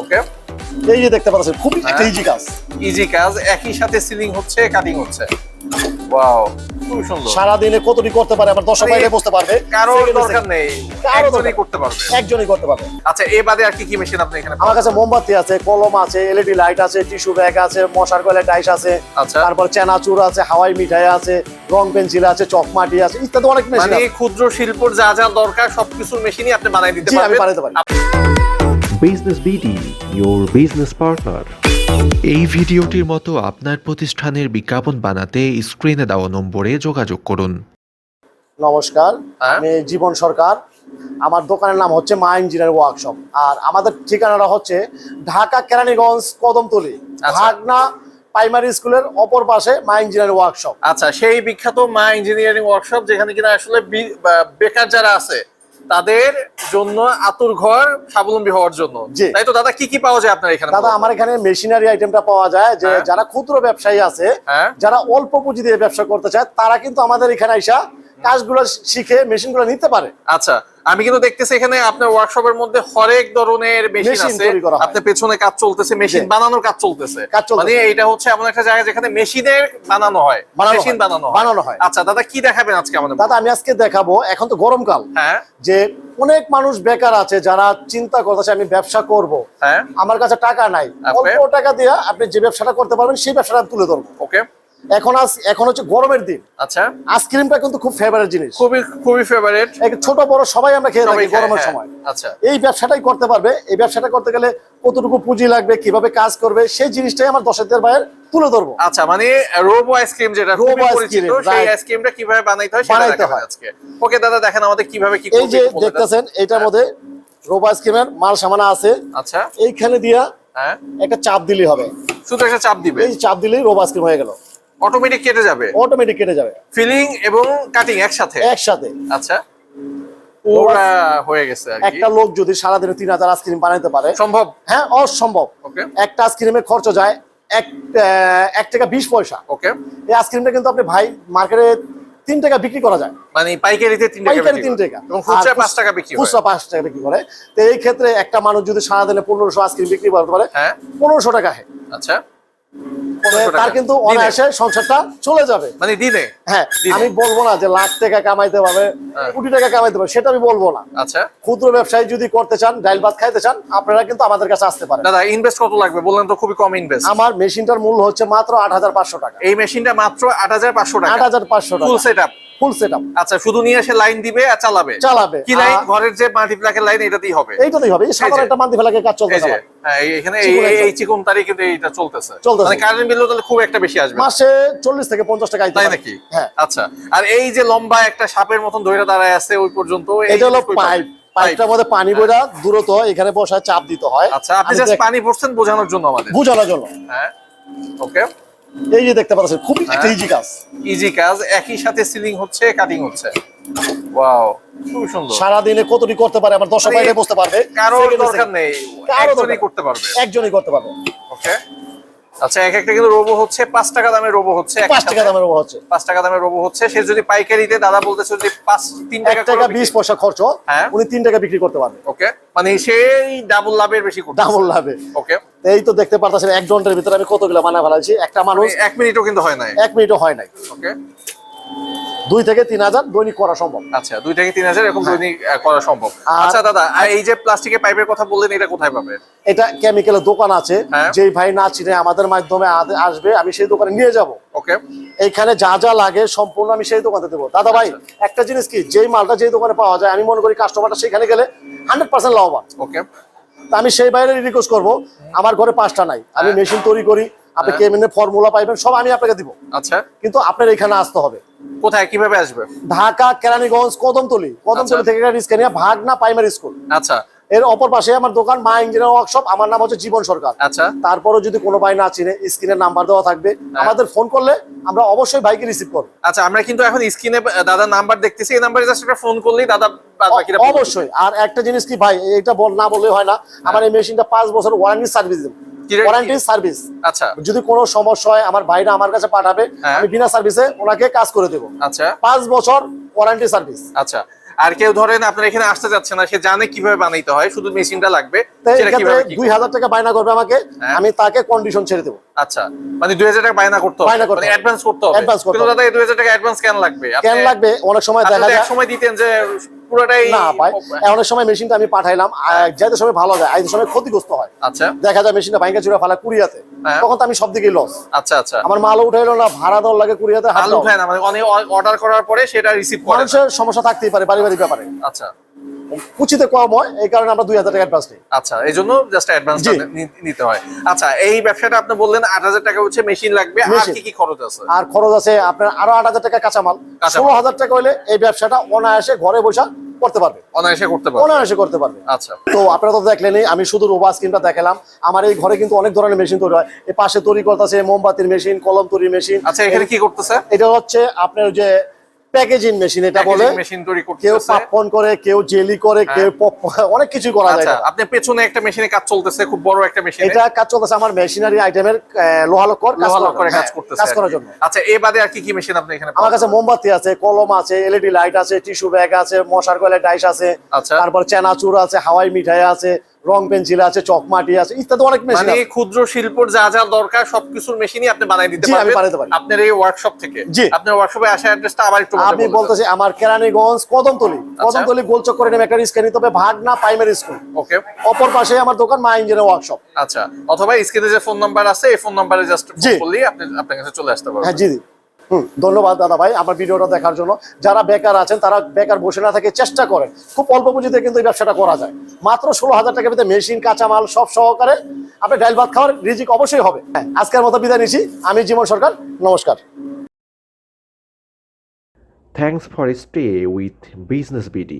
ওকে এই যে দেখতে পাচ্ছেন খুবই একটা হ্যাঁ। ইজি কাজ। ইজি কাজ একই সাথে সিলিং হচ্ছে কাটিং হচ্ছে। ওয়াও খুব সুন্দর। সারাদিনে কতটি করতে পারে আমার দর্শক মানে ভাইরা বুঝতে পারবে। কারোর দরকার নেই একজনই করতে পারবে। একজনই করতে পারবে। আচ্ছা এ বাদে আর কি কি মেশিন আপনি এখানে আমার কাছে মোমবাতি আছে কলম আছে এলইডি লাইট আছে টিস্যু ব্যাগ আছে মশার কয়লা ডাইস আছে আচ্ছা। তারপর চেনাচুর আছে হাওয়াই মিঠাই আছে রং পেন্সিল আছে চকমাটি আছে ইত্যাদি অনেক মেশিন মানে ক্ষুদ্র শিল্পর যা যা দরকার সবকিছুর মেশিনই আপনি বানাই দিতে আমি পারবেন। বানাইতে পারি। Business BD your business partner এই ভিডিওটির মতো আপনার প্রতিষ্ঠানের বিজ্ঞাপন বানাতে স্ক্রিনে দেওয়া নম্বরে যোগাযোগ করুন। নমস্কার হ্যাঁ। আমি জীবন সরকার। আমার দোকানের নাম হচ্ছে মা ইঞ্জিনিয়ার ওয়ার্কশপ। আর আমাদের ঠিকানাটা হচ্ছে ঢাকা কেরানীগঞ্জ কদমতলি। আচ্ছা। ভাগনা প্রাইমারি স্কুলের অপর পাশে মা ইঞ্জিনিয়ার ওয়ার্কশপ। আচ্ছা সেই বিখ্যাত মা ইঞ্জিনিয়ারিং ওয়ার্কশপ যেখানে কিনা আসলে বেকার যারা আছে তাদের জন্য আতুর ঘর স্বাবলম্বী হওয়ার জন্য। তাই তো দাদা কি কি পাওয়া যায় আপনার এখানে দাদা আমার এখানে মেশিনারি আইটেমটা পাওয়া যায় যে হ্যাঁ। যারা ক্ষুদ্র ব্যবসায়ী আছে হ্যাঁ যারা অল্প পুঁজি দিয়ে ব্যবসা করতে চায় তারা কিন্তু আমাদের এখানে আইসা কাজগুলো শিখে মেশিনগুলো নিতে পারে। আচ্ছা আমি কিন্তু দেখতেছি এখানে আপনার ওয়ার্কশপের মধ্যে হরেক ধরনের মেশিন আছে। আপনার পেছনে কাজ চলতেছে মেশিন বানানোর কাজ চলতেছে। মানে এটা হচ্ছে এমন একটা জায়গা যেখানে মেশিনের বানানো হয়। মেশিন বানানো হয়। বানানো হয়। আচ্ছা দাদা কি দেখাবেন আজকে আমাদের দাদা আমি আজকে দেখাবো এখন তো গরমকাল। হ্যাঁ। যে অনেক মানুষ বেকার আছে যারা চিন্তা করতেছে আমি ব্যবসা করব। হ্যাঁ। আমার কাছে টাকা নাই? অল্প টাকা দিয়ে আপনি যে ব্যবসাটা করতে পারবেন সেই ব্যবসাটা তুলে ধরবো। ওকে। এখন আজ এখন হচ্ছে গরমের দিন। আচ্ছা। আইসক্রিমটা কিন্তু খুব ফেভারিট জিনিস। খুবই খুবই ফেভারিট ছোট বড় সবাই আমরা খেয়ে থাকি গরমের হ্যাঁ। সময়। আচ্ছা। এই ব্যবসাটাই করতে পারবে এই ব্যবসাটা করতে গেলে কতটুকু পুঁজি লাগবে কীভাবে কাজ করবে সেই জিনিসটাই আমার দশের ভাইয়ের তুলে ধরবো। আচ্ছা মানে রোবো আইসক্রিম যেটা পরিচিত cream, সেই আইসক্রিমটা কীভাবে বানাইতে হয় সেটা বানাইতে হয়। আজকে। ওকে দাদা দেখেন আমাদের কীভাবে কি এই যে দেখতেছেন এইটার মধ্যে রোবা আইসক্রিমের মাল সামানা আছে। আচ্ছা। এইখানে দিয়া হ্যাঁ। একটা চাপ দিলেই হবে। শুধু একটা চাপ দিবে? এই চাপ দিলেই রোবো আইসক্রিম হয়ে গেল। অটোমেটিক কেটে যাবে? অটোমেটিক কেটে যাবে। ফিলিং এবং কাটিং একসাথে? একসাথে। আচ্ছা। পুরা হয়ে গেছে আর একটা লোক যদি আইসক্রিম বানাইতে পারে সম্ভব? হ্যাঁ অসম্ভব। একটা আইসক্রিমের খরচ যায় এক আহ, এক টাকা বিশ পয়সা। ওকে এই আইসক্রিমটা কিন্তু আপনি ভাই মার্কেটে তিন টাকা বিক্রি করা যায়। মানে পাইকারিতে তিন টাকা পাইকারি তিন টাকা। এবং খুচরা পাঁচ টাকা বিক্রি খুচরা পাঁচ টাকা বিক্রি করে। তো এই ক্ষেত্রে একটা মানুষ যদি সারাদিনে পনেরোশো আইসক্রিম বিক্রি করতে পারে হ্যাঁ। পনেরোশো টাকা আচ্ছা। তো 1500 টাকা। তার কিন্তু অনায়াসে সংসারটা চলে যাবে। মানে দিনে? হ্যাঁ আমি বলব না যে লাখ টাকা কামাইতে পারবে হ্যাঁ। কোটি টাকা কামাইতে পারবে সেটা আমি বলব না। আচ্ছা। ক্ষুদ্র ব্যবসায়ী যদি করতে চান ডাইল ভাত খাইতে চান আপনারা কিন্তু আমাদের কাছে আসতে পারেন। দাদা ইনভেস্ট কত লাগবে? বললেন তো খুবই কম ইনভেস্ট আমার মেশিনটার মূল্য হচ্ছে মাত্র আট হাজার পাঁচশো টাকা। এই মেশিনটা মাত্র আট হাজার পাঁচশো টাকা। আট হাজার পাঁচশো টাকা। Full set up full set up আচ্ছা শুধু নিয়ে এসে লাইন দিবে আর চালাবে? চালাবে। কি লাইন ঘরের যে মাল্টিপ্লাকের লাইন এটাতেই হবে। এইটাতেই হবে। সাধারণ একটা ফেলাকে কাজ যে। হ্যাঁ, এখানে এই- চিকন তারিখ এইটা চলতেছে। মানে কারেন্ট বিলও তাহলে খুব একটা বেশি আসবে মাসে চল্লিশ থেকে পঞ্চাশ টাকা আইতে তাই নাকি? হ্যাঁ। আচ্ছা আর এই যে লম্বা একটা সাপের মতন ধরে দাঁড়ায় আছে ওই পর্যন্ত এটা হলো? পাইপ। পাইপটার মধ্যে পানি বইরা দূরত এখানে বসায় চাপ দিতে হয়। আচ্ছা আপনি জাস্ট পানি পড়ছেন বোঝানোর জন্য আমাদের। বুঝানোর জন্য। হ্যাঁ ওকে এই যে দেখতে পাচ্ছেন খুবই একটা হ্যাঁ। ইজি কাজ। ইজি কাজ একই সাথে সিলিং হচ্ছে কাটিং হচ্ছে। ওয়াও খুব সুন্দর। সারাদিনে কতটি করতে পারে আমার দশ বাইরে বসতে পারবে। কারোর দরকার নেই কারও একজনই দরকার- করতে পারবে। একজনই করতে পারবে। ওকে আচ্ছা এক একটা কিন্তু রোবো হচ্ছে পাঁচ টাকা দামের রোবো হচ্ছে পাঁচ টাকা দামের রোবো হচ্ছে। পাঁচ টাকা দামের রোবো হচ্ছে। সে যদি পাইকারিতে দাদা বলতেছে যদি পাঁচ তিন টাকা টাকা বিশ পয়সা খরচ হ্যাঁ। উনি তিন টাকা বিক্রি করতে পারবে। ওকে। মানে সেই ডাবল লাভের বেশি করতে ডাবল লাভে। ওকে। এই তো দেখতে পারতেছেন এক ঘণ্টার ভিতরে আমি কতগুলো মানা ফেলাইছি। একটা মানুষ এক মিনিটও কিন্তু হয় নাই। এক মিনিটও হয় নাই। ওকে। দুই থেকে তিন হাজার দৈনিক করা সম্ভব। আচ্ছা দুই থেকে তিন হাজার এরকম দৈনিক করা সম্ভব। আচ্ছা দাদা আর এই যে প্লাস্টিকের পাইপের কথা বললেন এটা কোথায় পাবে? এটা কেমিক্যালের দোকান আছে। হ্যাঁ। যেই ভাই না চিনে আমাদের মাধ্যমে আসবে আমি সেই দোকানে নিয়ে যাব। ওকে। এইখানে যা যা লাগে সম্পূর্ণ আমি সেই দোকানে দেবো। দাদা ভাই আচ্ছা। একটা জিনিস কি যেই মালটা যেই দোকানে পাওয়া যায় আমি মনে করি কাস্টমারটা সেখানে গেলে হান্ড্রেড পার্সেন্ট লাভবান। ওকে। তা আমি সেই বাইরে রিকোয়েস্ট করব আমার ঘরে পাঁচটা নাই। আমি হ্যাঁ। মেশিন তৈরি করি আপনি হ্যাঁ। কেমিনের ফর্মুলা পাইবেন সব আমি আপনাকে দিব। আচ্ছা। কিন্তু আপনার এখানে আসতে হবে। কোথায় কীভাবে আসবে? ঢাকা কেরানীগঞ্জ কদমতলি। কদমতলি আচ্ছা। থেকে রিস্কে নিয়ে ভাগনা প্রাইমারি স্কুল আচ্ছা। এর অপর পাশে আমার দোকান মা ইঞ্জিনিয়ার ওয়ার্কশপ আমার নাম হচ্ছে জীবন সরকার। আচ্ছা। তারপরও যদি কোনো ভাই না চিনে স্ক্রিনের নাম্বার দেওয়া থাকবে। হ্যাঁ। আমাদের ফোন করলে আমরা অবশ্যই ভাইকে রিসিভ করব। আচ্ছা আমরা কিন্তু এখন স্ক্রিনে দাদার নাম্বার দেখতেছি। এই নাম্বারে জাস্ট একটা ফোন করলেই দাদা অবশ্যই। আর একটা জিনিস কি ভাই এটা বল না বললে হয় না। আমার এই মেশিনটা পাঁচ বছর ওয়ারেন্টি সার্ভিস দেব। ওয়ারেন্টি সার্ভিস আচ্ছা। যদি কোনো সমস্যা হয় আমার ভাইরা আমার কাছে পাঠাবে হ্যাঁ। আমি বিনা সার্ভিসে ওনাকে কাজ করে দেবো। আচ্ছা। পাঁচ বছর ওয়ারেন্টি সার্ভিস আচ্ছা। আর কেউ ধরেন আপনার এখানে আসতে যাচ্ছে না সে জানে কীভাবে বানাইতে হয় শুধু মেশিনটা লাগবে দুই হাজার টাকা বায়না করবে আমাকে হ্যাঁ। আমি তাকে কন্ডিশন ছেড়ে দেবো। আচ্ছা। মানে দুই হাজার টাকা বায়না করতে বায়না করতে মানে অ্যাডভান্স করতে হবে। Advance করতে। দাদা দুই হাজার টাকা অ্যাডভান্স কেন লাগবে? কেন লাগবে? অনেক সময় দেখা যায় সময় দিতেন যে পুরোটাই না ভাই অনেক সময় মেশিনটা আমি পাঠাইলাম আর যাইতে সময় ভালো যায় আইতে সময় ক্ষতিগ্রস্ত হয়। আচ্ছা। দেখা যায় মেশিনটা চুরা ফালা কুড়িয়াতে হ্যাঁ। তখন তো আমি সব দিকেই লস আচ্ছা আচ্ছা। আমার মাল উঠাইলো না ভাড়া দর লাগে কুড়িয়াতে হাত মাল উঠায় না মানে অনেক অর্ডার করার পরে সেটা রিসিভ করে মানুষের সমস্যা থাকতেই পারে পারিবারিক ব্যাপারে। আচ্ছা। কুচিতে কম হয় এই কারণে আমরা দুই হাজার টাকা অ্যাডভান্স নিই। আচ্ছা এই জন্য জাস্ট অ্যাডভান্স নিতে হয়। আচ্ছা এই ব্যবসাটা আপনি বললেন আট হাজার টাকা হচ্ছে মেশিন লাগবে আর কি কি খরচ আছে? আর খরচ আছে আপনার আরও আট হাজার টাকা কাঁচামাল। ষোলো হাজার টাকা হলে এই ব্যবসাটা অনায়াসে ঘরে বসে করতে পারবে। অনায়াসে করতে পারবে। অনায়াসে করতে পারবে। আচ্ছা। তো আপনারা তো দেখলেনই আমি শুধু রোবা স্ক্রিনটা দেখালাম। আমার এই ঘরে কিন্তু অনেক ধরনের মেশিন তৈরি হয়। এই পাশে তৈরি করতেছে মোমবাতির মেশিন কলম তৈরির মেশিন আচ্ছা এখানে কি করতেছে? এটা হচ্ছে আপনার যে প্যাকেজিং মেশিন এটা বলে। মেশিন তৈরি কেউ পাপকর্ন করে কেউ জেলি করে হ্যাঁ। কেউ পপ অনেক কিছু করা যায়। আচ্ছা আপনি পেছনে একটা মেশিনে কাজ চলতেছে খুব বড় একটা মেশিন। এটা কাজ চলতেছে আমার মেশিনারি আইটেমের লোহা লক্কর কাজ করে কাজ হ্যাঁ, করতেছে কাজ করার জন্য। আচ্ছা এ বাদে আর কি কি মেশিন আপনি এখানে আমার কাছে মোমবাতি আছে কলম আছে এলইডি লাইট আছে টিস্যু ব্যাগ আছে মশার কয়লা ডাইস আছে আচ্ছা। তারপর চেনাচুর আছে হাওয়াই মিঠাই আছে রং পেন্সিল আছে চকমাটি আছে ইত্যাদি অনেক মেশিন মানে ক্ষুদ্র শিল্পর যা যা দরকার সবকিছুর মেশিনই আপনি বানাই দিতে জি, আমি পারবেন। বানাইতে পারি। আপনার এই ওয়ার্কশপ থেকে। জি। আপনার ওয়ার্কশপে আসা অ্যাড্রেসটা আবার একটু আমি বলতেছি আমার কেরানীগঞ্জ কদমতলি। আচ্ছা। কদমতলি গোলচক করে নেমে একটা রিস্কা নিতে হবে ভাগনা প্রাইমারি স্কুল ওকে অপর পাশে আমার দোকান মা ইঞ্জিনিয়ার ওয়ার্কশপ আচ্ছা। অথবা স্ক্রিনে যে ফোন নাম্বার আছে এই ফোন নাম্বারে জাস্ট জি। বললেই আপনি আপনার কাছে চলে আসতে পারবেন। হ্যাঁ জি। ধন্যবাদ দাদা ভাই আমার ভিডিওটা দেখার জন্য। যারা বেকার আছেন, তারা বেকার বসে না থাকে চেষ্টা করেন। খুব অল্প পুঁজিতে কিন্তু এই ব্যবসাটা করা যায়। মাত্র ষোলো হাজার টাকার ভিতরে মেশিন, কাঁচামাল সব সহকারে আপনি ডাইল ভাত খাওয়ার রিজিক অবশ্যই হবে। হ্যাঁ আজকের মতো বিদায় নিচ্ছি। আমি জীবন সরকার, নমস্কার। Thanks for stay with Business BD.